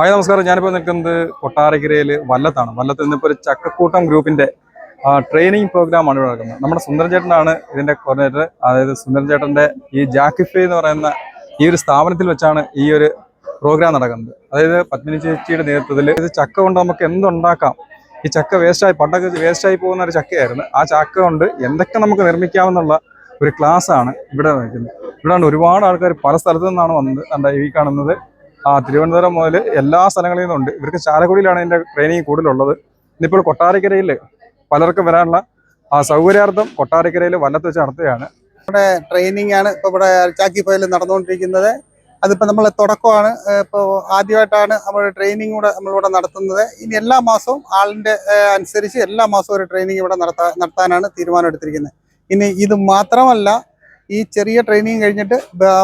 Hi നമസ്കാരം. ഞാനിപ്പോൾ നിൽക്കുന്നത് കൊട്ടാരക്കരയിൽ വല്ലത്താണ്. വല്ലത്ത് നിന്നിപ്പോൾ ഒരു ചക്കക്കൂട്ടം ഗ്രൂപ്പിന്റെ ട്രെയിനിങ് പ്രോഗ്രാമാണ് ഇവിടെ നടക്കുന്നത്. നമ്മുടെ സുന്ദരൻ ചേട്ടനാണ് ഇതിന്റെ കോർഡിനേറ്റർ അതായത് സുന്ദരൻ ചേട്ടന്റെ ഈ ജാക്കിഫേ എന്ന് പറയുന്ന ഈ ഒരു സ്ഥാപനത്തിൽ വെച്ചാണ് ഈ ഒരു പ്രോഗ്രാം നടക്കുന്നത്. അതായത് പത്മിനി ചേച്ചിയുടെ നേതൃത്വത്തിൽ ഇത് ചക്ക കൊണ്ട് നമുക്ക് എന്തുണ്ടാക്കാം? ഈ ചക്ക വേസ്റ്റായി പണ്ടൊക്കെ വേസ്റ്റായി പോകുന്ന ഒരു ചക്കയായിരുന്നു. ആ ചക്ക കൊണ്ട് എന്തൊക്കെ നമുക്ക് നിർമ്മിക്കാമെന്നുള്ള ഒരു ക്ലാസ്സാണ് ഇവിടെ നിൽക്കുന്നത് ഇവിടെ ഒരുപാട് ആൾക്കാർ പല സ്ഥലത്തു നിന്നാണ് വന്നത് കണ്ട ഈ കാണുന്നത്. ആ തിരുവനന്തപുരം മുതൽ എല്ലാ സ്ഥലങ്ങളിൽ നിന്നുണ്ട്. ഇവർക്ക് ചാലക്കുടിയിലാണ് ഇതിന്റെ ട്രെയിനിങ് കൂടുതലുള്ളത്. ഇന്നിപ്പോൾ കൊട്ടാരക്കരയിൽ പലർക്കും വരാനുള്ള ആ സൗകര്യാർത്ഥം കൊട്ടാരക്കരയിൽ വല്ലത്ത് വെച്ച് നടത്തുകയാണ്. ട്രെയിനിങ് ആണ് ഇപ്പോൾ ഇവിടെ ചാക്കി പോയിൽ നടന്നുകൊണ്ടിരിക്കുന്നത്. അതിപ്പോൾ നമ്മൾ തുടക്കമാണ്. ഇപ്പോൾ ആദ്യമായിട്ടാണ് നമ്മൾ ട്രെയിനിങ് കൂടെ നമ്മളിവിടെ നടത്തുന്നത്. ഇനി എല്ലാ മാസവും ആളിന്റെ അനുസരിച്ച് എല്ലാ മാസവും ഒരു ട്രെയിനിങ് ഇവിടെ നടത്താ നടത്താനാണ് തീരുമാനം എടുത്തിരിക്കുന്നത് ഇനി ഇത് മാത്രമല്ല ഈ ചെറിയ ട്രെയിനിങ് കഴിഞ്ഞിട്ട്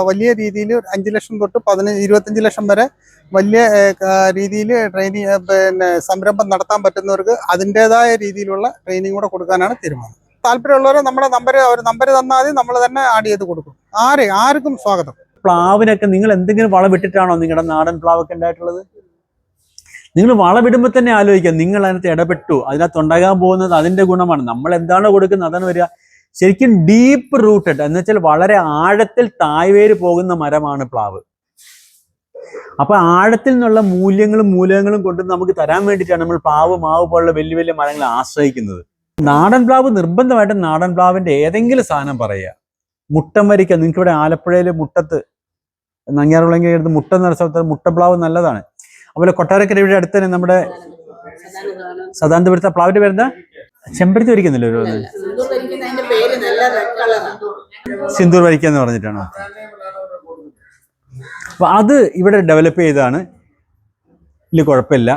വലിയ രീതിയിൽ അഞ്ച് ലക്ഷം തൊട്ട് പതിനഞ്ച് ഇരുപത്തഞ്ച് ലക്ഷം വരെ വലിയ രീതിയിൽ ട്രെയിനിങ് പിന്നെ സംരംഭം നടത്താൻ പറ്റുന്നവർക്ക് അതിന്റെതായ രീതിയിലുള്ള ട്രെയിനിങ് കൂടെ കൊടുക്കാനാണ് തീരുമാനം. താല്പര്യമുള്ളവരെ നമ്മുടെ നമ്പർ അവർ നമ്പർ തന്നാൽ മതി. നമ്മൾ തന്നെ ആഡ് ചെയ്ത് കൊടുക്കും. ആരെ ആർക്കും സ്വാഗതം. പ്ലാവിനൊക്കെ നിങ്ങൾ എന്തെങ്കിലും വളവിട്ടിട്ടാണോ നിങ്ങളുടെ നാടൻ പ്ലാവൊക്കെ ഉണ്ടായിട്ടുള്ളത്? നിങ്ങൾ വളവിടുമ്പോൾ തന്നെ ആലോചിക്കുക നിങ്ങൾ അതിനകത്ത് ഇടപെട്ടു. അതിനകത്ത് ഉണ്ടാകാൻ പോകുന്നത് അതിന്റെ ഗുണമാണ്. നമ്മൾ എന്താണോ കൊടുക്കുന്നത്? അതാണ് വരിക. ശരിക്കും ഡീപ്പ് റൂട്ടഡ് എന്ന് വെച്ചാൽ വളരെ ആഴത്തിൽ തായ്വേര് പോകുന്ന മരമാണ് പ്ലാവ്. അപ്പൊ ആഴത്തിൽ നിന്നുള്ള മൂല്യങ്ങളും മൂലകങ്ങളും കൊണ്ട് നമുക്ക് തരാൻ വേണ്ടിയിട്ടാണ് നമ്മൾ പ്ലാവ് മാവ് പോലുള്ള വലിയ വലിയ മരങ്ങളെ ആശ്രയിക്കുന്നത്. നാടൻ പ്ലാവ് നിർബന്ധമായിട്ടും നാടൻ പ്ലാവിന്റെ ഏതെങ്കിലും സാധനം പറയുക. മുട്ടം വരിക്ക നിങ്ങൾക്ക് ഇവിടെ ആലപ്പുഴയിലെ മുട്ടത്ത് നങ്ങിയാറുള്ളെങ്കിൽ എടുത്ത് മുട്ട എന്ന മുട്ട പ്ലാവ് നല്ലതാണ്. അതുപോലെ കൊട്ടാരക്കരയുടെ അടുത്ത് തന്നെ നമ്മുടെ സദാനന്തപുരത്തെ പ്ലാവിന്റെ പേരെന്താ? ചെമ്പരത്തി വരിക്കുന്നില്ല ഒരു സിന്ദൂർ ഭരിക്കുന്നതിന്റെ പേര് നല്ല റെഡ് കളറാണ് സിന്ദൂർ വരിക്ക എന്ന് പറഞ്ഞിട്ടാണ്? അപ്പൊ അത് ഇവിടെ ഡെവലപ്പ് ചെയ്തതാണ്. ഇതിൽ കുഴപ്പമില്ല.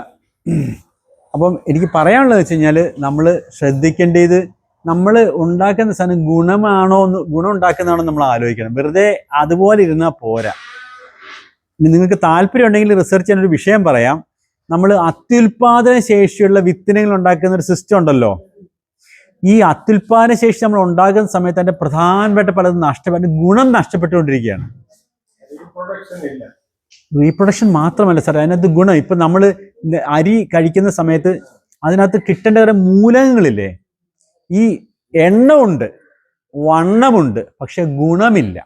അപ്പം എനിക്ക് പറയാനുള്ളത് വെച്ച് കഴിഞ്ഞാൽ നമ്മൾ ശ്രദ്ധിക്കേണ്ടത് നമ്മൾ ഉണ്ടാക്കുന്ന സാധനം ഗുണമാണോ എന്ന് ഗുണം ഉണ്ടാക്കുന്നതാണോ നമ്മൾ ആലോചിക്കണം. വെറുതെ അതുപോലെ ഇരുന്നാൽ പോരാ. നിങ്ങൾക്ക് താല്പര്യം ഉണ്ടെങ്കിൽ റിസർച്ച് ചെയ്യാൻ ഒരു വിഷയം പറയാം. നമ്മൾ അത്യുൽപാദന ശേഷിയുള്ള വിത്തിനങ്ങൾ ഉണ്ടാക്കുന്ന ഒരു സിസ്റ്റം ഉണ്ടല്ലോ. ഈ അത്യുൽപാദന ശേഷി നമ്മൾ ഉണ്ടാകുന്ന സമയത്ത് അതിന്റെ പ്രധാനപ്പെട്ട പലതും നഷ്ടപ്പെട്ട ഗുണം നഷ്ടപ്പെട്ടുകൊണ്ടിരിക്കുകയാണ്. റീപ്രൊഡക്ഷൻ മാത്രമല്ല സാർ അതിനകത്ത് ഗുണം. ഇപ്പൊ നമ്മൾ അരി കഴിക്കുന്ന സമയത്ത് അതിനകത്ത് കിട്ടേണ്ട കുറെ മൂലകങ്ങളില്ലേ? ഈ എണ്ണമുണ്ട് വണ്ണമുണ്ട് പക്ഷെ ഗുണമില്ല.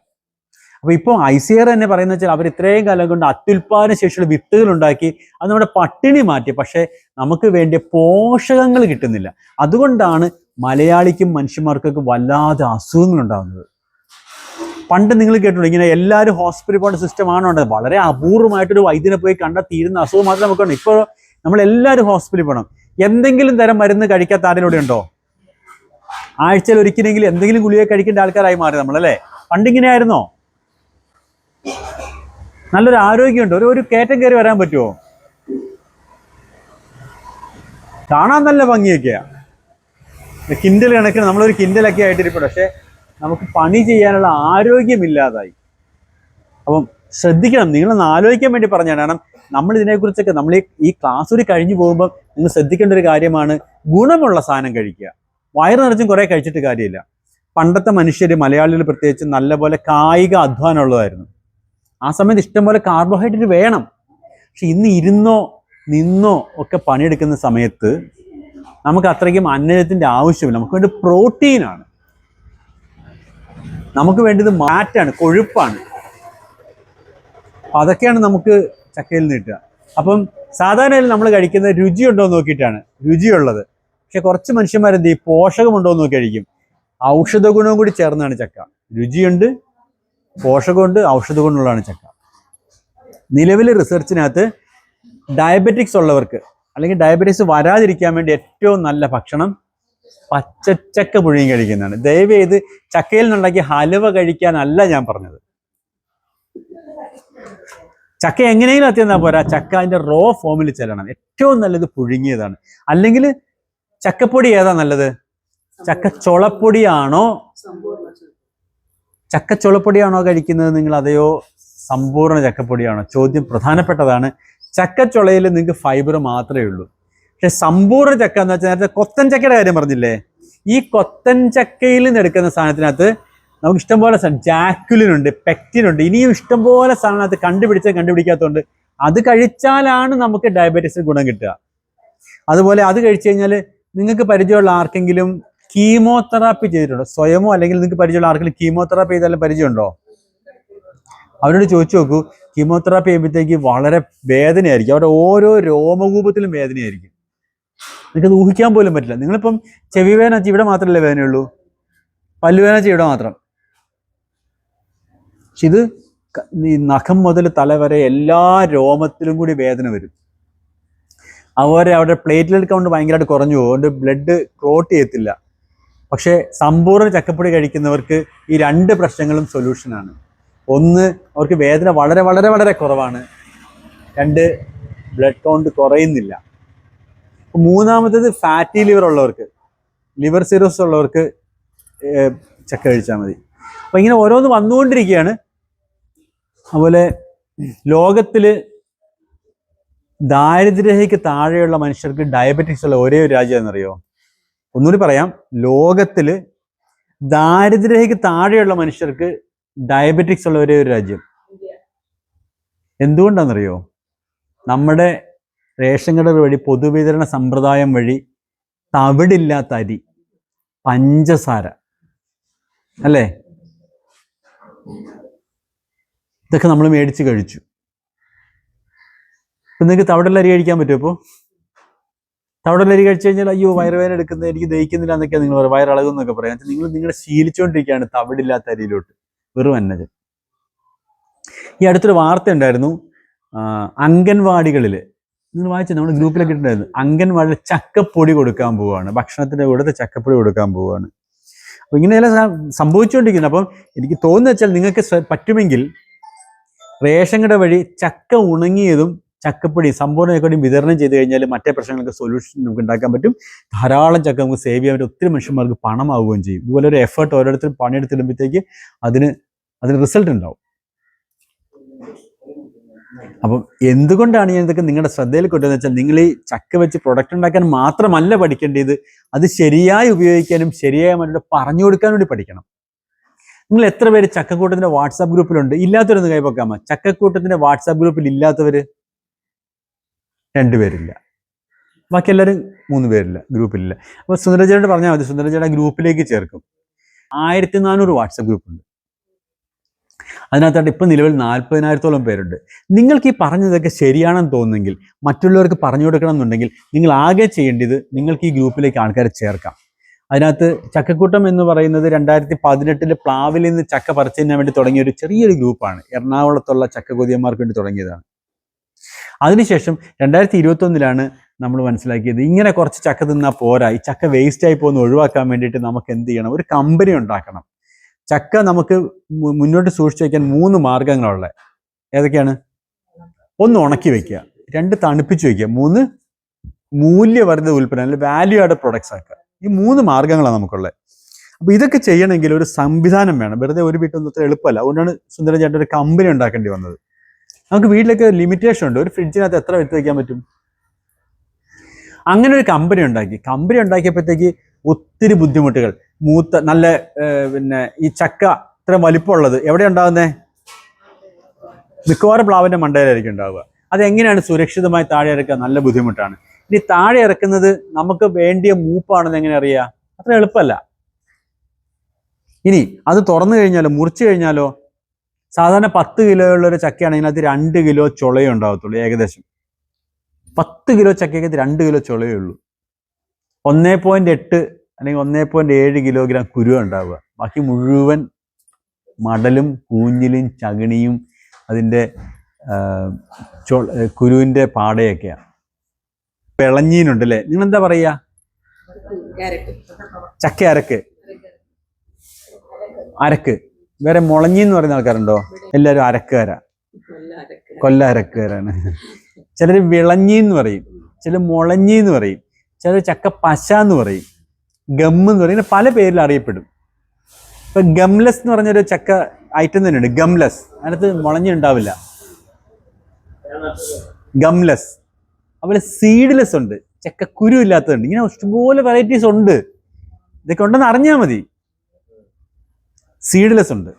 അപ്പോൾ ഇപ്പോൾ ഐ സി ആർ തന്നെ പറയുന്ന വെച്ചാൽ അവർ ഇത്രയും കാലം കൊണ്ട് അത്യുൽപാദന ശേഷിയുള്ള വിത്തുകൾ ഉണ്ടാക്കി അത് നമ്മുടെ പട്ടിണി മാറ്റി പക്ഷേ നമുക്ക് വേണ്ടിയ പോഷകങ്ങൾ കിട്ടുന്നില്ല. അതുകൊണ്ടാണ് മലയാളിക്കും മനുഷ്യന്മാർക്കൊക്കെ വല്ലാതെ അസുഖങ്ങൾ ഉണ്ടാകുന്നത്. പണ്ട് നിങ്ങൾ കേട്ടിട്ടുണ്ട് ഇങ്ങനെ എല്ലാവരും ഹോസ്പിറ്റൽ പോകേണ്ട സിസ്റ്റം ആണോ ഉണ്ടത് വളരെ അപൂർവമായിട്ടൊരു വൈദ്യനെ പോയി കണ്ടാൽ തീരുന്ന അസുഖം മാത്രമേ നമുക്കുണ്ട് ഇപ്പോൾ നമ്മൾ എല്ലാവരും ഹോസ്പിറ്റലിൽ പോകണം. എന്തെങ്കിലും തരം മരുന്ന് കഴിക്കാത്ത ആരെങ്കിലും ഉണ്ടോ? ആഴ്ചയിൽ ഒരിക്കലെങ്കിലും എന്തെങ്കിലും ഗുളിക കഴിക്കേണ്ട ആൾക്കാരായി മാറി നമ്മളല്ലേ? പണ്ടിങ്ങനെയായിരുന്നോ നല്ലൊരു ആരോഗ്യമുണ്ട്. ഒരു ഒരു കയറ്റം കയറി വരാൻ പറ്റുമോ? കാണാൻ നല്ല ഭംഗിയൊക്കെയാ. കിൻഡൽ കണക്കിന് നമ്മളൊരു കിൻഡലൊക്കെ ആയിട്ടിരിക്കും പക്ഷെ നമുക്ക് പണി ചെയ്യാനുള്ള ആരോഗ്യമില്ലാതായി. അപ്പം ശ്രദ്ധിക്കണം. നിങ്ങളൊന്ന് ആലോചിക്കാൻ വേണ്ടി പറഞ്ഞാണ് കാരണം നമ്മൾ ഇതിനെക്കുറിച്ചൊക്കെ നമ്മൾ ഈ- ക്ലാസ് ഒരു കഴിഞ്ഞു പോകുമ്പോൾ നിങ്ങൾ ശ്രദ്ധിക്കേണ്ട ഒരു കാര്യമാണ് ഗുണമുള്ള സാധനം കഴിക്കുക. വയറ് നിറച്ചും കുറേ കഴിച്ചിട്ട് കാര്യമില്ല. പണ്ടത്തെ മനുഷ്യർ മലയാളികൾ പ്രത്യേകിച്ച് നല്ലപോലെ കായിക അധ്വാനം ഉള്ളതായിരുന്നു. ആ സമയത്ത് ഇഷ്ടംപോലെ കാർബോഹൈഡ്രേറ്റ് വേണം. പക്ഷെ ഇന്ന് ഇരുന്നോ നിന്നോ ഒക്കെ പണിയെടുക്കുന്ന സമയത്ത് നമുക്ക് അത്രയ്ക്കും അന്നജത്തിന്റെ ആവശ്യമില്ല. നമുക്ക് വേണ്ടി പ്രോട്ടീനാണ് നമുക്ക് വേണ്ടത് മാറ്റാണ് കൊഴുപ്പാണ്. അപ്പം അതൊക്കെയാണ് നമുക്ക് ചക്കയിൽ നിന്ന് കിട്ടുക. അപ്പം സാധാരണയിൽ നമ്മൾ കഴിക്കുന്ന രുചിയുണ്ടോ എന്ന് നോക്കിയിട്ടാണ് രുചിയുള്ളത്. പക്ഷെ കുറച്ച് മനുഷ്യന്മാർ എന്ത് ചെയ്യും? പോഷകമുണ്ടോ എന്ന് നോക്കി കഴിക്കും. ഔഷധ ഗുണവും കൂടി ചേർന്നാണ് ചക്ക. രുചിയുണ്ട് പോഷകമുണ്ട് ഔഷധ ഗുണമുള്ളതാണ് ചക്ക. നിലവിലെ റിസർച്ചിനകത്ത് ഡയബറ്റിക്സ് ഉള്ളവർക്ക് അല്ലെങ്കിൽ ഡയബറ്റീസ് വരാതിരിക്കാൻ വേണ്ടി ഏറ്റവും നല്ല ഭക്ഷണം പച്ചച്ചക്ക പുഴുങ്ങി കഴിക്കുന്നതാണ്. ദയവ് ചെയ്ത് ചക്കയിൽ നിന്നുണ്ടാക്കിയ ഹലുവ കഴിക്കാനല്ല ഞാൻ പറഞ്ഞത്. ചക്ക എങ്ങനെയെങ്കിലും അത്യന്താ പോരാ ചക്ക അതിന്റെ റോ ഫോമിൽ ചെല്ലണം. ഏറ്റവും നല്ലത് പുഴുങ്ങിയതാണ്. അല്ലെങ്കിൽ ചക്കപ്പൊടി ഏതാ നല്ലത്? ചക്ക ചുളപ്പൊടിയാണോ. ചക്ക ചുളപ്പൊടിയാണോ കഴിക്കുന്നത്? നിങ്ങൾ അതെയോ? സമ്പൂർണ ചക്കപ്പൊടിയാണോ? ചോദ്യം പ്രധാനപ്പെട്ടതാണ്. ചക്കച്ചുളയിൽ നിങ്ങൾക്ക് ഫൈബർ മാത്രമേ ഉള്ളൂ. പക്ഷെ സമ്പൂർണ ചക്ക എന്ന് വെച്ചാൽ നേരത്തെ കൊത്തൻ ചക്കയുടെ കാര്യം പറഞ്ഞില്ലേ? ഈ കൊത്തൻ ചക്കയിൽ നിന്ന് എടുക്കുന്ന സാധനത്തിനകത്ത് നമുക്ക് ഇഷ്ടംപോലെ ജാക്കുലിനുണ്ട് പെക്റ്റിനുണ്ട് ഇനിയും ഇഷ്ടംപോലെ സാധനത്ത് കണ്ടുപിടിച്ച കണ്ടുപിടിക്കാത്തതുകൊണ്ട് അത് കഴിച്ചാലാണ് നമുക്ക് ഡയബറ്റീസിന് ഗുണം കിട്ടുക. അതുപോലെ അത് കഴിച്ചു കഴിഞ്ഞാൽ നിങ്ങൾക്ക് പരിചയമുള്ള ആർക്കെങ്കിലും കീമോതെറാപ്പി ചെയ്തിട്ടുണ്ടോ? സ്വയമോ അല്ലെങ്കിൽ നിങ്ങൾക്ക് പരിചയമുള്ള ആർക്കെങ്കിലും കീമോതെറാപ്പി ചെയ്താലും പരിചയമുണ്ടോ? അവരോട് ചോദിച്ചു നോക്കൂ. കീമോതെറാപ്പി ചെയ്യുമ്പോഴത്തേക്ക് വളരെ വേദനയായിരിക്കും. അവരുടെ ഓരോ രോമകൂപത്തിലും വേദനയായിരിക്കും. നിങ്ങൾക്കത് ഊഹിക്കാൻ പോലും പറ്റില്ല. നിങ്ങളിപ്പം ചെവി വേദന ഇവിടെ മാത്രമല്ലേ വേദനയുള്ളൂ? പല്ലുവേദന ഇവിടെ മാത്രം. പക്ഷെ ഇത് ഈ നഖം മുതൽ തല വരെ എല്ലാ രോമത്തിലും കൂടി വേദന വരും. അതുപോലെ അവിടെ പ്ലേറ്റ്ലെറ്റ് കൗണ്ട് ഭയങ്കരമായിട്ട് കുറഞ്ഞു പോകും. അതുകൊണ്ട് ബ്ലഡ് ക്ലോട്ട് ചെയ്യത്തില്ല. പക്ഷേ സമ്പൂർണ ചക്കപ്പൊടി കഴിക്കുന്നവർക്ക് ഈ രണ്ട് പ്രശ്നങ്ങളും സൊല്യൂഷനാണ് ഒന്ന് അവർക്ക് വേദന വളരെ വളരെ വളരെ കുറവാണ്. രണ്ട് ബ്ലഡ് കൗണ്ട് കുറയുന്നില്ല. മൂന്നാമത്തേത് ഫാറ്റി ലിവർ ഉള്ളവർക്ക് ലിവർ സിറോസ് ഉള്ളവർക്ക് ചക്ക കഴിച്ചാൽ മതി. അപ്പം ഇങ്ങനെ ഓരോന്ന് വന്നുകൊണ്ടിരിക്കുകയാണ്. അതുപോലെ ലോകത്തിൽ ദാരിദ്ര്യരേഖയ്ക്ക് താഴെയുള്ള മനുഷ്യർക്ക് ഡയബറ്റിക്സ് ഉള്ള ഒരേ ഒരു രാജ്യം എന്നറിയോ ഒന്നുകൂടി പറയാം. ലോകത്തിൽ ദാരിദ്ര്യരേഖയ്ക്ക് താഴെയുള്ള മനുഷ്യർക്ക് ഡയബറ്റിക്സ് ഉള്ള ഒരേ ഒരു രാജ്യം. എന്തുകൊണ്ടാണെന്നറിയോ? നമ്മുടെ റേഷൻ കട വഴി പൊതുവിതരണ സമ്പ്രദായം വഴി തവിടില്ലാത്ത അരി പഞ്ചസാര. അല്ലേ? ഇതൊക്കെ നമ്മൾ മേടിച്ച് കഴിച്ചു. ഇപ്പം നിങ്ങൾക്ക് തവിടുള്ള അരി കഴിക്കാൻ പറ്റുമോ ഇപ്പോൾ തവിടുള്ള അരി കഴിച്ചു കഴിഞ്ഞാൽ അയ്യോ വയറുവേദന എടുക്കുന്നത് എനിക്ക് ദഹിക്കുന്നില്ല എന്നൊക്കെ നിങ്ങൾ പറയും വയറിളകും എന്നൊക്കെ പറയാം നിങ്ങൾ നിങ്ങളെ ശീലിച്ചുകൊണ്ടിരിക്കുകയാണ് തവിടില്ലാത്ത അരിയിലോട്ട്. വെറും അന്നജം ഈ അടുത്തൊരു വാർത്ത ഉണ്ടായിരുന്നു. അംഗൻവാടികളിൽ നിങ്ങൾ വായിച്ചു നമ്മുടെ ഗ്രൂപ്പിലൊക്കെ ഇട്ടുണ്ടായിരുന്നു അംഗൻവാടിയിൽ ചക്കപ്പൊടി കൊടുക്കാൻ പോവുകയാണ് ഭക്ഷണത്തിന്റെ കൂടെ ചക്കപ്പൊടി കൊടുക്കാൻ പോവുകയാണ് അപ്പോൾ ഇങ്ങനെ ചില സംഭവിച്ചുകൊണ്ടിരിക്കുന്നു അപ്പം എനിക്ക് തോന്നുന്നു വെച്ചാൽ നിങ്ങൾക്ക് പറ്റുമെങ്കിൽ റേഷൻ കട വഴി ചക്ക ഉണങ്ങിയതും ചക്കപ്പൊടി സമ്പൂർണ ചക്കപ്പൊടിയും വിതരണം ചെയ്ത് കഴിഞ്ഞാൽ മറ്റേ പ്രശ്നങ്ങൾക്ക് സൊല്യൂഷൻ നമുക്ക് ഉണ്ടാക്കാൻ പറ്റും. ധാരാളം ചക്ക നമുക്ക് സേവ് ചെയ്യാൻ പറ്റും. ഒത്തിരി മനുഷ്യന്മാർക്ക് പണമാവുകയും ചെയ്യും. ഇതുപോലെ ഒരു എഫേർട്ട് ഓരോരുത്തരും പണിയെടുത്തിടുമ്പോഴത്തേക്ക് അതിന് അതിന് റിസൾട്ട് ഉണ്ടാവും. അപ്പം എന്തുകൊണ്ടാണ് ഞാൻ ഇതൊക്കെ നിങ്ങളുടെ ശ്രദ്ധയിൽ കൊണ്ടുവന്ന് വെച്ചാൽ നിങ്ങൾ ഈ ചക്ക വെച്ച് പ്രൊഡക്റ്റ് ഉണ്ടാക്കാൻ മാത്രമല്ല പഠിക്കേണ്ടത് അത് ശരിയായി ഉപയോഗിക്കാനും ശരിയായ മറ്റൊരു പറഞ്ഞു കൊടുക്കാൻ വേണ്ടി പഠിക്കണം. നിങ്ങൾ എത്ര പേര് ചക്കക്കൂട്ടത്തിന്റെ വാട്സാപ്പ് ഗ്രൂപ്പിലുണ്ട് ഇല്ലാത്തവരൊന്ന് കൈപ്പൊക്കാമോ ചക്കക്കൂട്ടത്തിന്റെ വാട്സാപ്പ് ഗ്രൂപ്പിൽ ഇല്ലാത്തവര്? രണ്ടുപേരില്ല. ബാക്കി എല്ലാവരും മൂന്ന് പേരില്ല ഗ്രൂപ്പിലില്ല. അപ്പോൾ സുന്ദരജയുടെ പറഞ്ഞാൽ മതി സുന്ദരജയുടെ ഗ്രൂപ്പിലേക്ക് ചേർക്കും. ആയിരത്തി നാനൂറ് വാട്സപ്പ് ഗ്രൂപ്പുണ്ട്. അതിനകത്തായിട്ട് ഇപ്പം നിലവിൽ നാൽപ്പതിനായിരത്തോളം പേരുണ്ട്. നിങ്ങൾക്ക് ഈ പറഞ്ഞതൊക്കെ ശരിയാണെന്ന് തോന്നുന്നെങ്കിൽ മറ്റുള്ളവർക്ക് പറഞ്ഞു കൊടുക്കണം എന്നുണ്ടെങ്കിൽ നിങ്ങൾ ആകെ ചെയ്യേണ്ടത് നിങ്ങൾക്ക് ഈ ഗ്രൂപ്പിലേക്ക് ആൾക്കാരെ ചേർക്കാം. അതിനകത്ത് ചക്കക്കൂട്ടം എന്ന് പറയുന്നത് രണ്ടായിരത്തി പതിനെട്ടിൽ പ്ലാവിൽ നിന്ന് ചക്ക പറിച്ചതിന് വേണ്ടി തുടങ്ങിയ ഒരു ചെറിയൊരു ഗ്രൂപ്പാണ്. എറണാകുളത്തുള്ള ചക്ക കൊതിയന്മാർക്ക് വേണ്ടി തുടങ്ങിയതാണ്. അതിനുശേഷം രണ്ടായിരത്തി ഇരുപത്തൊന്നിലാണ് നമ്മൾ മനസ്സിലാക്കിയത്. ഇങ്ങനെ കുറച്ച് ചക്ക തിന്നാൽ പോരാ. ഈ ചക്ക വേസ്റ്റ് ആയി പോകുന്ന ഒഴിവാക്കാൻ വേണ്ടിയിട്ട് നമുക്ക് എന്ത് ചെയ്യണം? ഒരു കമ്പനി ഉണ്ടാക്കണം. ചക്ക നമുക്ക് മുന്നോട്ട് സൂക്ഷിച്ചു വയ്ക്കാൻ മൂന്ന് മാർഗങ്ങളുള്ളത് ഏതൊക്കെയാണ്? ഒന്ന് ഉണക്കി വെക്കുക. രണ്ട് തണുപ്പിച്ച് വെക്കുക. മൂന്ന് മൂല്യവർദ്ധിത ഉൽപ്പന്നം അല്ലെങ്കിൽ വാല്യൂ ആഡ് പ്രൊഡക്ട്സ് ആക്കുക. ഈ മൂന്ന് മാർഗങ്ങളാണ് നമുക്കുള്ളത്. അപ്പോൾ ഇതൊക്കെ ചെയ്യണമെങ്കിൽ ഒരു സംവിധാനം വേണം. വെറുതെ ഒരു വീട്ടൊന്നും അത്ര എളുപ്പമല്ല. അതുകൊണ്ടാണ് സുന്ദരൻ ചേട്ടൻ ഒരു കമ്പനി ഉണ്ടാക്കേണ്ടി വന്നത്. നമുക്ക് വീട്ടിലൊക്കെ ലിമിറ്റേഷൻ ഉണ്ട്. ഒരു ഫ്രിഡ്ജിനകത്ത് എത്ര എടുത്ത് വയ്ക്കാൻ പറ്റും? അങ്ങനെ ഒരു കമ്പനി ഉണ്ടാക്കി. കമ്പനി ഉണ്ടാക്കിയപ്പോഴത്തേക്ക് ഒത്തിരി ബുദ്ധിമുട്ടുകൾ. മൂത്ത നല്ല പിന്നെ ഈ ചക്ക ഇത്ര വലിപ്പമുള്ളത് എവിടെ ഉണ്ടാകുന്നേ മിക്കവാറും പ്ലാവിന്റെ മണ്ടയിലായിരിക്കും ഉണ്ടാവുക. അതെങ്ങനെയാണ് സുരക്ഷിതമായി താഴെ ഇറക്കുക? നല്ല ബുദ്ധിമുട്ടാണ്. ഇനി താഴെ ഇറക്കുന്നത് നമുക്ക് വേണ്ടിയ മൂപ്പാണെന്ന് എങ്ങനെ അറിയാം? അത്ര എളുപ്പമല്ല. ഇനി അത് തുറന്നു കഴിഞ്ഞാലോ മുറിച്ചു കഴിഞ്ഞാലോ സാധാരണ പത്ത് കിലോയുള്ള ഒരു ചക്കയാണെങ്കിൽ അതിനകത്ത് രണ്ട് കിലോ ചുളയേ ഉണ്ടാകത്തുള്ളൂ ഏകദേശം. പത്ത് കിലോ ചക്കയ്ക്കകത്ത് രണ്ട് കിലോ ചുളയേ ഉള്ളൂ. ഒന്നേ പോയിന്റ് എട്ട് അല്ലെങ്കിൽ ഒന്നേ പോയിന്റ് ഏഴ് കിലോഗ്രാം കുരു ഉണ്ടാവുക. ബാക്കി മുഴുവൻ മടലും കൂഞ്ഞിലും ചകിണിയും അതിന്റെ കുരുവിന്റെ പാടയൊക്കെയാണ് പിളഞ്ഞീനുണ്ട് അല്ലേ നിങ്ങൾ എന്താ പറയുക ചക്ക അരക്ക് അരക്ക്. വേറെ മുളഞ്ഞി എന്ന് പറയുന്ന ആൾക്കാരുണ്ടോ? എല്ലാവരും അരക്കുകാരാ. കൊല്ല അരക്കുകാരാണ് ചിലർ വിളഞ്ഞി എന്ന് പറയും. ചിലർ മുളഞ്ഞി എന്ന് പറയും. ചിലർ ചക്ക പശ എന്ന് പറയും. ഗം എന്ന് പറയും. പല പേരിൽ അറിയപ്പെടും. ഇപ്പൊ ഗംലെസ് എന്ന് പറഞ്ഞൊരു ചക്ക ഐറ്റം തന്നെയുണ്ട്. ഗംലെസ്. അതിനകത്ത് മുളഞ്ഞി ഉണ്ടാവില്ല. ഗംലെസ്. അതുപോലെ സീഡ്ലെസ് ഉണ്ട്. ചക്ക കുരു ഇല്ലാത്തതുണ്ട്. ഇങ്ങനെ ഇഷ്ടംപോലെ വെറൈറ്റീസ് ഉണ്ട്. ഇതൊക്കെ ഉണ്ടെന്ന് അറിഞ്ഞാൽ മതി. സീഡ്ലെസ് ഉണ്ട്.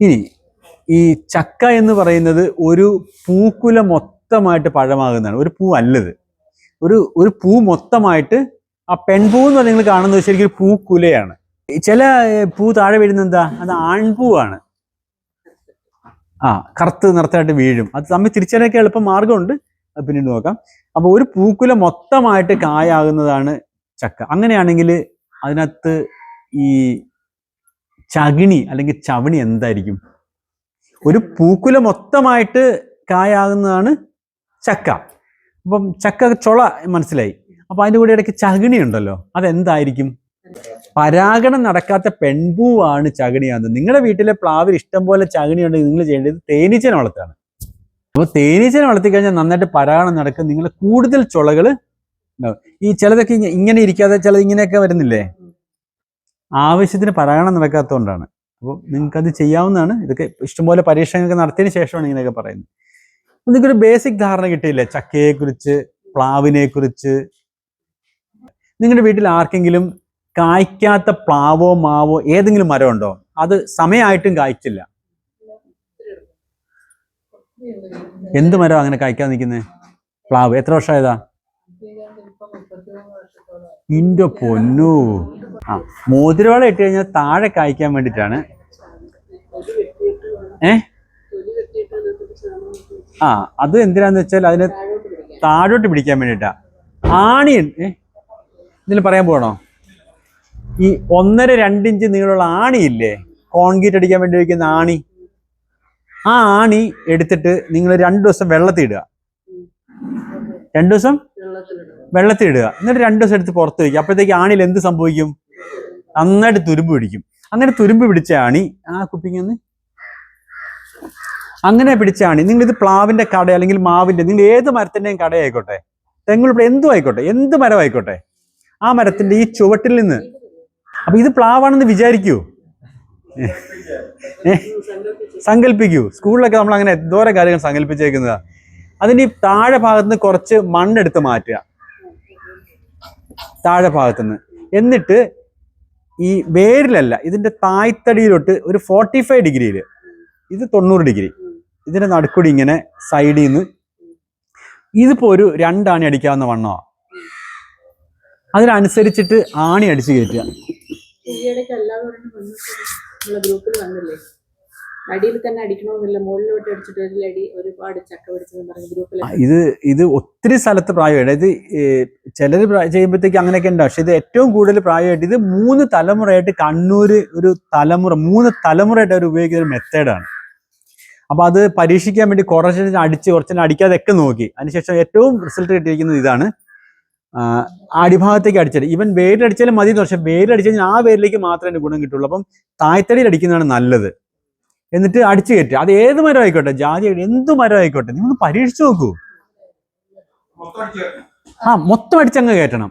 ഇനി ഈ ചക്ക എന്ന് പറയുന്നത് ഒരു പൂക്കുല മൊത്തമായിട്ട് പഴമാകുന്നതാണ്. ഒരു പൂ അല്ലത്. ഒരു ഒരു പൂ മൊത്തമായിട്ട് ആ പെൺപൂ എന്ന് നിങ്ങൾ കാണുന്നത് ശരിക്കും പൂക്കുലയാണ്. ചില പൂ താഴെ വീഴുന്ന എന്താ? അത് ആൺപൂവാണ്. ആ കറുത്ത് നിറത്തായിട്ട് വീഴും. അത് തമ്മിൽ തിരിച്ചറിയൊക്കെ എളുപ്പം മാർഗമുണ്ട് അത് പിന്നീട് നോക്കാം. അപ്പോൾ ഒരു പൂക്കുല മൊത്തമായിട്ട് കായാകുന്നതാണ് ചക്ക. അങ്ങനെയാണെങ്കിൽ അതിനകത്ത് ഈ ചകിണി അല്ലെങ്കിൽ ചവണി എന്തായിരിക്കും? ഒരു പൂക്കുല മൊത്തമായിട്ട് കായാകുന്നതാണ് ചക്ക. അപ്പം ചക്ക ചൊള മനസ്സിലായി. അപ്പം അതിന്റെ കൂടെ ഇടയ്ക്ക് ചകിണി ഉണ്ടല്ലോ അതെന്തായിരിക്കും? പരാഗണം നടക്കാത്ത പെൺപൂവാണ് ചകിണിയാകുന്നത്. നിങ്ങളുടെ വീട്ടിലെ പ്ലാവിൽ ഇഷ്ടം പോലെ ചകിണി ഉണ്ടെങ്കിൽ നിങ്ങൾ ചെയ്യേണ്ടത് തേനീച്ചനെ വളർത്താണ് അപ്പോൾ തേനീച്ചനെ വളർത്തി കഴിഞ്ഞാൽ നന്നായിട്ട് പരാഗണം നടക്കും. നിങ്ങൾ കൂടുതൽ ചുളകൾ ഈ ചിലതൊക്കെ ഇങ്ങനെ ഇരിക്കാതെ ചിലത് ഇങ്ങനെയൊക്കെ വരുന്നില്ലേ? ആവശ്യത്തിന് പരാഗണം നടക്കാത്തതുകൊണ്ടാണ്. അപ്പോൾ നിങ്ങൾക്ക് അത് ചെയ്യാവുന്നതാണ്. ഇതൊക്കെ ഇഷ്ടംപോലെ പരീക്ഷണങ്ങളൊക്കെ നടത്തിയതിന് ശേഷമാണ് ഇങ്ങനെയൊക്കെ പറയുന്നത്. നിങ്ങൾക്കൊരു ബേസിക് ധാരണ കിട്ടിയില്ലേ? ചക്കയെക്കുറിച്ച് പ്ലാവിനെ കുറിച്ച് നിങ്ങളുടെ വീട്ടിൽ ആർക്കെങ്കിലും കായ്ക്കാത്ത പ്ലാവോ മാവോ ഏതെങ്കിലും മരം ഉണ്ടോ അത് സമയമായിട്ടും കായ്ക്കില്ല എന്ത് മരം അങ്ങനെ കായ്ക്കാൻ നിൽക്കുന്നത് പ്ലാവ്. എത്ര വർഷമായതാ? ഇന്റെ പൊന്നു. ആ മോതിരവള ഇട്ട് കഴിഞ്ഞാൽ താഴെ കായ്ക്കാൻ വേണ്ടിയിട്ടാണ്. ഏ? ആ അത് എന്തിനാന്ന് വെച്ചാൽ അതിന് താഴോട്ട് പിടിക്കാൻ വേണ്ടിയിട്ടാ. ആണി. ഏ? ഇതിൽ പറയാൻ പോകണോ ഈ ഒന്നര രണ്ടിഞ്ച് നീളമുള്ള ആണിയില്ലേ? കോൺക്രീറ്റ് അടിക്കാൻ വേണ്ടി വയ്ക്കുന്ന ആണി. ആ ആണി എടുത്തിട്ട് നിങ്ങൾ രണ്ടു ദിവസം വെള്ളത്തിൽ ഇടുക. രണ്ടു ദിവസം വെള്ളത്തിൽ ഇടുക എന്നിട്ട് രണ്ടു ദിവസം എടുത്ത് പുറത്ത് വയ്ക്കുക അപ്പോഴത്തേക്ക് ആണിയിൽ എന്ത് സംഭവിക്കും? നന്നായിട്ട് തുരുമ്പ് പിടിക്കും. അങ്ങനെ തുരുമ്പ് പിടിച്ച ആണി ആ കുപ്പിങ്ങന്ന് അങ്ങനെ പിടിച്ച ആണി. നിങ്ങൾ ഇത് പ്ലാവിന്റെ കട അല്ലെങ്കിൽ മാവിന്റെ നിങ്ങൾ ഏത് മരത്തിന്റെയും കടയായിക്കോട്ടെ. തെങ്ങുൾപ്പെടെ എന്തും ആയിക്കോട്ടെ. എന്ത് മരമായിക്കോട്ടെ. ആ മരത്തിന്റെ ഈ ചുവട്ടിൽ നിന്ന്. അപ്പൊ ഇത് പ്ലാവാണെന്ന് വിചാരിക്കൂ? സങ്കല്പിക്കൂ. സ്കൂളിലൊക്കെ നമ്മൾ അങ്ങനെ എന്തോരം കാര്യങ്ങൾ സങ്കല്പിച്ചേക്കുന്നതാ. അതിന്റെ ഈ താഴെ ഭാഗത്ത് നിന്ന് കുറച്ച് മണ്ണെടുത്ത് മാറ്റുക. താഴെ ഭാഗത്ത് നിന്ന് എന്നിട്ട് ഈ വേരിലല്ല ഇതിന്റെ തായ്തടിയിലോട്ട് ഒരു ഫോർട്ടി ഫൈവ് ഡിഗ്രിയിൽ ഇത് തൊണ്ണൂറ് ഡിഗ്രി ഇതിന്റെ നടുക്കൂടി ഇങ്ങനെ സൈഡിൽ നിന്ന് ഇതിപ്പോൾ ഒരു രണ്ടാണി അടിക്കാവുന്ന വണ്ണമാണ് അതിനനുസരിച്ചിട്ട് ആണി അടിച്ചു കയറ്റുക. അടിയിൽ തന്നെ അടിക്കണമെന്നില്ല. മുകളിലോട്ട് അടിച്ചിട്ട് ഒരു അടി ഒരുപാട് ചക്ക പറഞ്ഞ് ഗ്രൂപ്പിൽ ഇത് ഇത് ഒത്തിരി സ്ഥലത്ത് പ്രായമായിട്ട് ഇത് ചിലർ ചെയ്യുമ്പോഴത്തേക്ക് അങ്ങനെയൊക്കെ ഉണ്ട്. പക്ഷെ ഇത് ഏറ്റവും കൂടുതൽ പ്രായമായിട്ട് ഇത് മൂന്ന് തലമുറയായിട്ട് കണ്ണൂർ ഒരു തലമുറ മൂന്ന് തലമുറയായിട്ട് അവർ ഉപയോഗിക്കുന്ന ഒരു മെത്തേഡാണ് അപ്പൊ അത് പരീക്ഷിക്കാൻ വേണ്ടി കുറച്ച് അടിച്ച് കുറച്ച് അടിക്കാതെയൊക്കെ നോക്കി. അതിനുശേഷം ഏറ്റവും റിസൾട്ട് കിട്ടിയിരിക്കുന്നത് ഇതാണ്. അടിഭാഗത്തേക്ക് അടിച്ചത്. ഇവൻ വേരടിച്ചാലും മതി പക്ഷെ കഴിഞ്ഞാൽ ആ വേരിലേക്ക് മാത്രമേ ഗുണം കിട്ടുള്ളൂ. അപ്പം തായ്തടിയിൽ അടിക്കുന്നതാണ് നല്ലത്. എന്നിട്ട് അടിച്ചു കയറ്റുക. അത് ഏത് മരം ആയിക്കോട്ടെ ജാതി എന്ത് മരം ആയിക്കോട്ടെ നിങ്ങൾ പരീക്ഷിച്ചു നോക്കൂ. ആ മൊത്തം അടിച്ചങ്ങ് കയറ്റണം.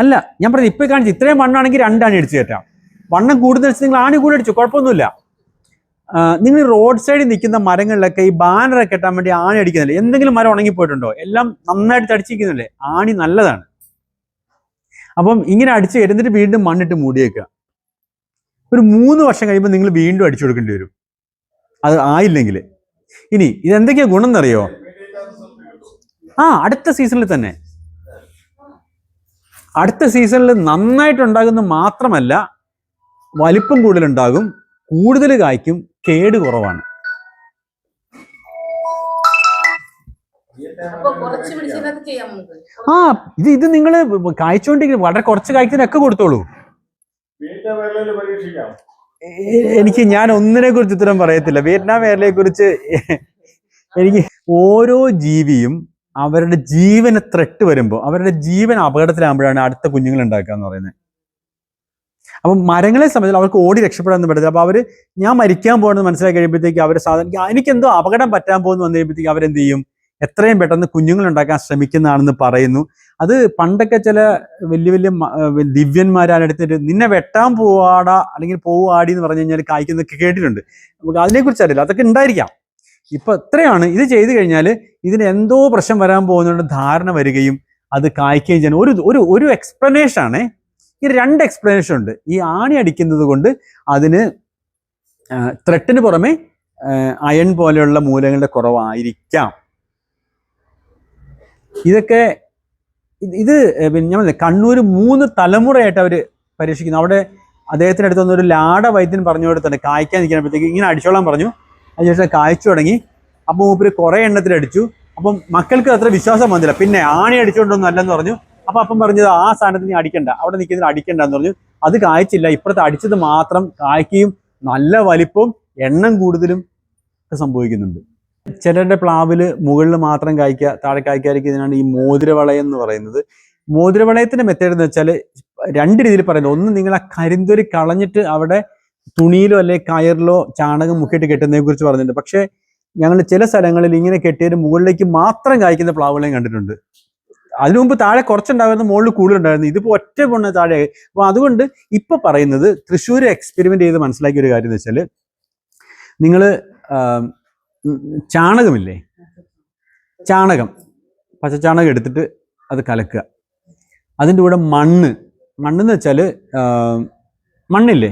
അല്ല ഞാൻ പറഞ്ഞു ഇപ്പൊ കാണിച്ചു ഇത്രയും മണ്ണാണെങ്കിൽ രണ്ടാണി അടിച്ചു കയറ്റാം. വണ്ണം കൂടുതൽ നിങ്ങൾ ആണി കൂടി അടിച്ചു? കുഴപ്പമൊന്നുമില്ല. നിങ്ങൾ റോഡ് സൈഡിൽ നിൽക്കുന്ന മരങ്ങളിലൊക്കെ ഈ ബാനറൊക്കെ കെട്ടാൻ വേണ്ടി ആണി അടിക്കുന്നില്ല? എന്തെങ്കിലും മരം ഉണങ്ങിപ്പോയിട്ടുണ്ടോ എല്ലാം നന്നായിട്ട് അടിച്ചിരിക്കുന്നില്ലേ ആണി നല്ലതാണ്. അപ്പം ഇങ്ങനെ അടിച്ച് കയറ്റുന്നിട്ട് വീണ്ടും മണ്ണിട്ട് മൂടിയേക്കുക ഒരു മൂന്ന് വർഷം കഴിയുമ്പോൾ നിങ്ങൾ വീണ്ടും അടിച്ചു കൊടുക്കേണ്ടി വരും. അത് ആയില്ലെങ്കിൽ. ഇനി ഇതെന്തൊക്കെയാ ഗുണം എന്നറിയോ ആ അടുത്ത സീസണിൽ തന്നെ. അടുത്ത സീസണിൽ നന്നായിട്ടുണ്ടാകുന്ന മാത്രമല്ല വലിപ്പം കൂടുതലുണ്ടാകും കൂടുതൽ കായ്ക്കും കേട് കുറവാണ്. അപ്പൊ കുറച്ച് പിടിച്ചതിനകത്ത് ചെയ്യാം നമുക്ക്. ആ ഇത് ഇത് നിങ്ങൾ കായ്ച്ചുകൊണ്ടിരിക്കുന്നത് വളരെ കുറച്ച് കായ്ക്കുന്നൊക്കെ കൊടുത്തോളൂ. എനിക്ക് ഞാൻ ഒന്നിനെ കുറിച്ച് ഉത്തരം പറയത്തില്ല. വിയറ്റ്നാം എയർലൈനെ കുറിച്ച് എനിക്ക് ഓരോ ജീവിയും അവരുടെ ജീവന് ത്രെട്ട് വരുമ്പോൾ അവരുടെ ജീവൻ അപകടത്തിലാകുമ്പോഴാണ് അടുത്ത കുഞ്ഞുങ്ങൾ ഉണ്ടാക്കുക എന്ന് പറയുന്നത്. അപ്പം മരങ്ങളെ സംബന്ധിച്ച് അവർക്ക് ഓടി രക്ഷപ്പെടാൻ പറ്റത്തില്ല. അപ്പൊ അവർ ഞാൻ മരിക്കാൻ പോകുന്നത് മനസ്സിലാക്കി കഴിയുമ്പോഴത്തേക്ക് അവർ സാധാരണ എനിക്കെന്തോ അപകടം പറ്റാൻ പോകുന്നു വന്നു കഴിയുമ്പോഴത്തേക്ക് അവരെന്ത് ചെയ്യും? എത്രയും പെട്ടെന്ന് കുഞ്ഞുങ്ങൾ ഉണ്ടാക്കാൻ ശ്രമിക്കുന്നതാണെന്ന് പറയുന്നു. അത് പണ്ടൊക്കെ ചില വലിയ വലിയ മ- ഏർ ദിവ്യന്മാരാണ് എടുത്തിട്ട് നിന്നെ വെട്ടാൻ പോവാടാ അല്ലെങ്കിൽ പോവാടി എന്ന് പറഞ്ഞു കഴിഞ്ഞാൽ കായ്ക്കുന്നൊക്കെ കേട്ടിട്ടുണ്ട്. നമുക്ക് അതിനെക്കുറിച്ച് അറിയില്ല. അതൊക്കെ ഉണ്ടായിരിക്കാം. ഇപ്പൊ എത്രയാണ് ഇത് ചെയ്തു കഴിഞ്ഞാൽ ഇതിന് എന്തോ പ്രശ്നം വരാൻ പോകുന്നുണ്ട് ധാരണ വരികയും അത് കായ്ക്കുകയും ചെയ്യുന്ന ഒരു ഒരു ഒരു എക്സ്പ്ലനേഷൻ ആണ്. ഈ രണ്ട് എക്സ്പ്ലനേഷൻ ഉണ്ട്. ഈ ആണി അടിക്കുന്നത് കൊണ്ട് അതിന് ത്രെട്ടിന് പുറമെ അയൺ പോലെയുള്ള മൂലങ്ങളുടെ കുറവായിരിക്കാം. ഇതൊക്കെ ഇത് പിന്നെ ഞാൻ കണ്ണൂർ മൂന്ന് തലമുറയായിട്ട് അവർ പരീക്ഷിക്കുന്നു. അവിടെ അദ്ദേഹത്തിന്റെ അടുത്ത് വന്നൊരു ലാട വൈദ്യൻ പറഞ്ഞു കൊടുത്തുണ്ട് കായ്ക്കാൻ നിൽക്കുമ്പോഴത്തേക്ക് ഇങ്ങനെ അടിച്ചോളാൻ പറഞ്ഞു. അതിനുശേഷം കായ്ച്ചു തുടങ്ങി. അപ്പോൾ മൂപ്പര് കുറേ എണ്ണത്തിൽ അടിച്ചു. അപ്പം മക്കൾക്ക് അത്ര വിശ്വാസം വന്നില്ല. പിന്നെ ആണി അടിച്ചുകൊണ്ടൊന്നും അല്ലെന്ന് പറഞ്ഞു. അപ്പം അപ്പം പറഞ്ഞത് ആ സ്ഥാനത്ത് നീ അടിക്കണ്ട. അവിടെ നിൽക്കുന്നതിന് അടിക്കണ്ട എന്ന് പറഞ്ഞു. അത് കായ്ച്ചില്ല. ഇപ്പുറത്ത് അടിച്ചത് മാത്രം കായ്ക്കുകയും നല്ല വലിപ്പവും എണ്ണം കൂടുതലും സംഭവിക്കുന്നുണ്ട്. ചിലരുടെ പ്ലാവിൽ മുകളിൽ മാത്രം കായ്ക്കുക താഴെ കായ്ക്കാതിരിക്കുന്നതിനാണ് ഈ മോതിരവളയം എന്ന് പറയുന്നത്. മോതിരവളയത്തിന്റെ മെത്തേഡ് എന്ന് വെച്ചാൽ രണ്ട് രീതിയിൽ പറയുന്നത്. ഒന്ന് നിങ്ങൾ ആ കരിന്തൊരി കളഞ്ഞിട്ട് അവിടെ തുണിയിലോ അല്ലെ കയറിലോ ചാണകം മുക്കിയിട്ട് കെട്ടുന്നതിനെ കുറിച്ച് പറഞ്ഞിട്ടുണ്ട്. പക്ഷേ ഞങ്ങൾ ചില സ്ഥലങ്ങളിൽ ഇങ്ങനെ കെട്ടിയതിന് മുകളിലേക്ക് മാത്രം കായ്ക്കുന്ന പ്ലാവുകളെയും കണ്ടിട്ടുണ്ട്. അതിനു മുമ്പ് താഴെ കുറച്ചുണ്ടായിരുന്നു മുകളിൽ കൂടുതലുണ്ടായിരുന്നു. ഇതിപ്പോ ഒറ്റ പൊണ്ണ താഴെ. അപ്പൊ അതുകൊണ്ട് ഇപ്പൊ പറയുന്നത് തൃശ്ശൂർ എക്സ്പെരിമെന്റ് ചെയ്ത് മനസ്സിലാക്കിയ ഒരു കാര്യം എന്ന് വെച്ചാൽ നിങ്ങൾ ചാണകമില്ലേ? ചാണകം. പച്ചച്ചാണകം എടുത്തിട്ട് അത് കലക്കുക. അതിന്റെ കൂടെ മണ്ണ്. മണ്ണെന്ന് വെച്ചാൽ മണ്ണില്ലേ?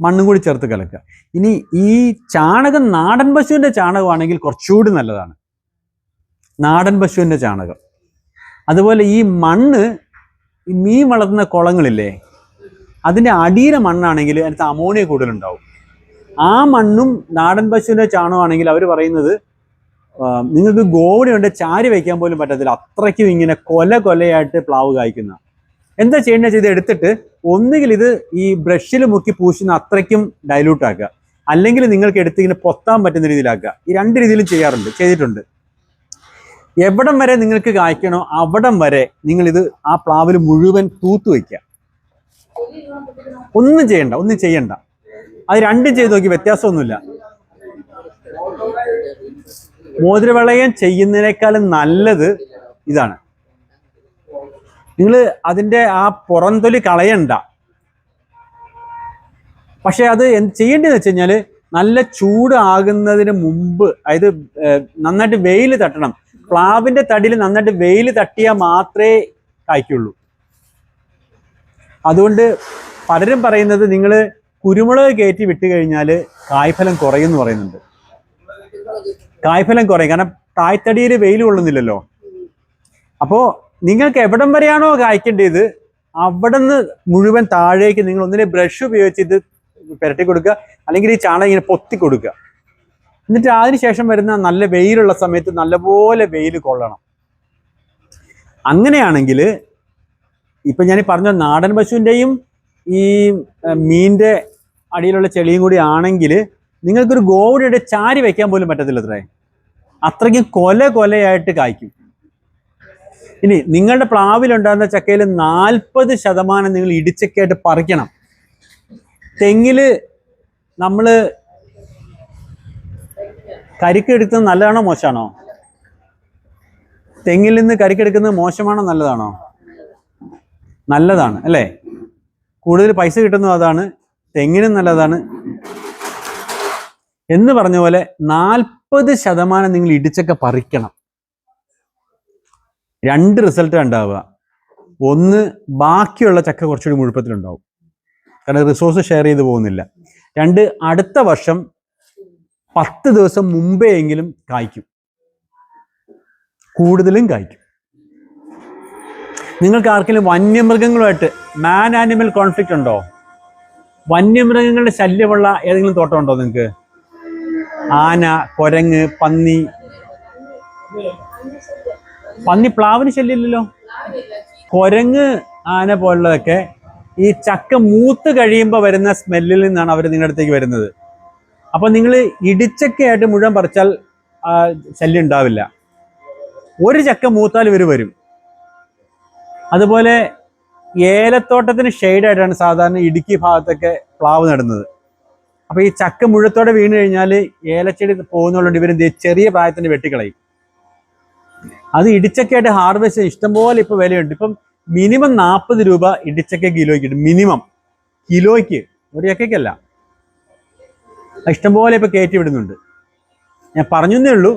മണ്ണും കൂടി ചേർത്ത് കലക്കുക. ഇനി ഈ ചാണകം നാടൻ പശുവിന്റെ ചാണകമാണെങ്കിൽ കുറച്ചുകൂടി നല്ലതാണ്. നാടൻ പശുവിന്റെ ചാണകം. അതുപോലെ ഈ മണ്ണ് മീൻ വളർത്തുന്ന കുളങ്ങളില്ലേ? അതിന്റെ അടിയിലെ മണ്ണാണെങ്കിൽ അതിനകത്ത് അമോണിയ കൂടുതലുണ്ടാവും. ആ മണ്ണും നാടൻ പശുവിന്റെ ചാണകമാണെങ്കിൽ അവർ പറയുന്നത് നിങ്ങൾക്ക് ഗോവണിയുണ്ട് ചാരി വയ്ക്കാൻ പോലും പറ്റത്തില്ല. അത്രയ്ക്കും ഇങ്ങനെ കൊല കൊലയായിട്ട് പ്ലാവ് കായ്ക്കുന്ന. എന്താ ചെയ്യേണ്ടത് ചെയ്ത് എടുത്തിട്ട് ഒന്നുകിൽ ഇത് ഈ ബ്രഷിൽ മുക്കി പൂശുന്ന അത്രയ്ക്കും ഡൈലൂട്ട് ആക്കുക. അല്ലെങ്കിൽ നിങ്ങൾക്ക് എടുത്ത് ഇങ്ങനെ പൊത്താൻ പറ്റുന്ന രീതിയിലാക്കുക. ഈ രണ്ട് രീതിയിലും ചെയ്യാറുണ്ട് ചെയ്തിട്ടുണ്ട്. എവിടം വരെ നിങ്ങൾക്ക് കായ്ക്കണോ അവിടം വരെ നിങ്ങൾ ഇത് ആ പ്ലാവിൽ മുഴുവൻ തൂത്ത് വയ്ക്കുക ഒന്നും ചെയ്യണ്ട ഒന്നും ചെയ്യണ്ട. അത് രണ്ടും ചെയ്ത് നോക്കി വ്യത്യാസമൊന്നുമില്ല. മോതിരവളയം ചെയ്യുന്നതിനേക്കാളും നല്ലത് ഇതാണ്. നിങ്ങൾ അതിന്റെ ആ പുറന്തൊലി കളയണ്ട. പക്ഷെ അത് ചെയ്യേണ്ടതെന്ന് വെച്ച് കഴിഞ്ഞാൽ നല്ല ചൂട് ആകുന്നതിന് മുമ്പ് അതായത് നന്നായിട്ട് വെയിൽ തട്ടണം. പ്ലാവിന്റെ തടിയിൽ നന്നായിട്ട് വെയിൽ തട്ടിയാൽ മാത്രമേ കായ്ക്കുള്ളൂ. അതുകൊണ്ട് പലരും പറയുന്നത് നിങ്ങൾ കുരുമുളക് കയറ്റി വിട്ട് കഴിഞ്ഞാൽ കായ്ഫലം കുറയും എന്ന് പറയുന്നുണ്ട്. കായ്ഫലം കുറയും. കാരണം തായ്തടിയിൽ വെയിൽ കൊള്ളുന്നില്ലല്ലോ. അപ്പോൾ നിങ്ങൾക്ക് എവിടം വരെയാണോ കായ്ക്കേണ്ടത് അവിടെ നിന്ന് മുഴുവൻ താഴേക്ക് നിങ്ങൾ ഒന്നിനെ ബ്രഷ് ഉപയോഗിച്ച് ഇത് പുരട്ടി കൊടുക്കുക. അല്ലെങ്കിൽ ഈ ചാണകം ഇങ്ങനെ പൊത്തി കൊടുക്കുക. എന്നിട്ട് അതിനുശേഷം വരുന്ന നല്ല വെയിലുള്ള സമയത്ത് നല്ലപോലെ വെയിൽ കൊള്ളണം. അങ്ങനെയാണെങ്കിൽ ഇപ്പം ഞാൻ പറഞ്ഞ നാടൻ പശുവിന്റെയും ഈ മീനിന്റെ അടിയിലുള്ള ചെളിയും കൂടി ആണെങ്കിൽ നിങ്ങൾക്കൊരു ഗോവണിയുടെ ചാരി വെക്കാൻ പോലും പറ്റത്തില്ല അത്രേ. അത്രയ്ക്കും കൊല കൊലയായിട്ട് കായ്ക്കും. ഇനി നിങ്ങളുടെ പ്ലാവിലുണ്ടാകുന്ന ചക്കയിൽ നാൽപ്പത് ശതമാനം നിങ്ങൾ ഇടിച്ചക്കയായിട്ട് പറിക്കണം. തെങ്ങിൽ നമ്മൾ കരിക്കെടുക്കുന്നത് നല്ലതാണോ മോശമാണോ? തെങ്ങിൽ നിന്ന് കരിക്കെടുക്കുന്നത് മോശമാണോ നല്ലതാണോ? നല്ലതാണ് അല്ലേ? കൂടുതൽ പൈസ കിട്ടുന്നത് അതാണ് തെങ്ങിനും നല്ലതാണ്. എന്ന് പറഞ്ഞ പോലെ നാൽപ്പത് ശതമാനം നിങ്ങൾ ഇടിച്ചൊക്കെ പറിക്കണം. രണ്ട് റിസൾട്ട് ഉണ്ടാവുക. ഒന്ന് ബാക്കിയുള്ള ചക്ക കുറച്ചുകൂടി മുഴുപ്പത്തിലുണ്ടാവും. കാരണം റിസോഴ്സ് ഷെയർ ചെയ്ത് പോകുന്നില്ല. രണ്ട് അടുത്ത വർഷം പത്ത് ദിവസം മുമ്പേ എങ്കിലും കായ്ക്കും. കൂടുതലും കായ്ക്കും. നിങ്ങൾക്ക് ആർക്കെങ്കിലും വന്യമൃഗങ്ങളുമായിട്ട് മാൻ ആനിമൽ കോൺഫ്ലിക്റ്റ് ഉണ്ടോ? വന്യമൃഗങ്ങളുടെ ശല്യമുള്ള ഏതെങ്കിലും തോട്ടം ഉണ്ടോ നിങ്ങൾക്ക് ആന കൊരങ്ങ് പന്നി. പന്നി പ്ലാവിന് ശല്യമില്ലല്ലോ? കൊരങ്ങ് ആന പോലുള്ളതൊക്കെ ഈ ചക്ക മൂത്ത് കഴിയുമ്പോൾ വരുന്ന സ്മെല്ലിൽ നിന്നാണ് അവർ നിങ്ങളുടെ അടുത്തേക്ക് വരുന്നത്. അപ്പോൾ നിങ്ങൾ ഇടിച്ചക്കയായിട്ട് മുഴുവൻ പറിച്ചാൽ ശല്യം ഉണ്ടാവില്ല. ഒരു ചക്ക മൂത്താൽ ഇവർ വരും. അതുപോലെ ഏലത്തോട്ടത്തിന് ഷെയ്ഡായിട്ടാണ് സാധാരണ ഇടുക്കി ഭാഗത്തൊക്കെ പ്ലാവ് നടുന്നത്. അപ്പോൾ ഈ ചക്ക മുഴുത്തോടെ വീണ് കഴിഞ്ഞാൽ ഏലച്ചെടി പോകുന്നതുകൊണ്ട് ഇവർ ചെറിയ പ്രായത്തിന് വെട്ടിക്കളയും. അത് ഇടിച്ചക്കയായിട്ട് ഹാർവെസ്റ്റ് ഇഷ്ടംപോലെ ഇപ്പൊ വിലയുണ്ട്. ഇപ്പം മിനിമം നാൽപ്പത് രൂപ ഇടിച്ചക്ക കിലോയ്ക്ക് ഉണ്ട് മിനിമം കിലോയ്ക്ക്. ഒരു ചക്കയ്ക്കല്ല. ഇഷ്ടംപോലെ ഇപ്പൊ കയറ്റി വിടുന്നുണ്ട്. ഞാൻ പറഞ്ഞേ ഉള്ളൂ.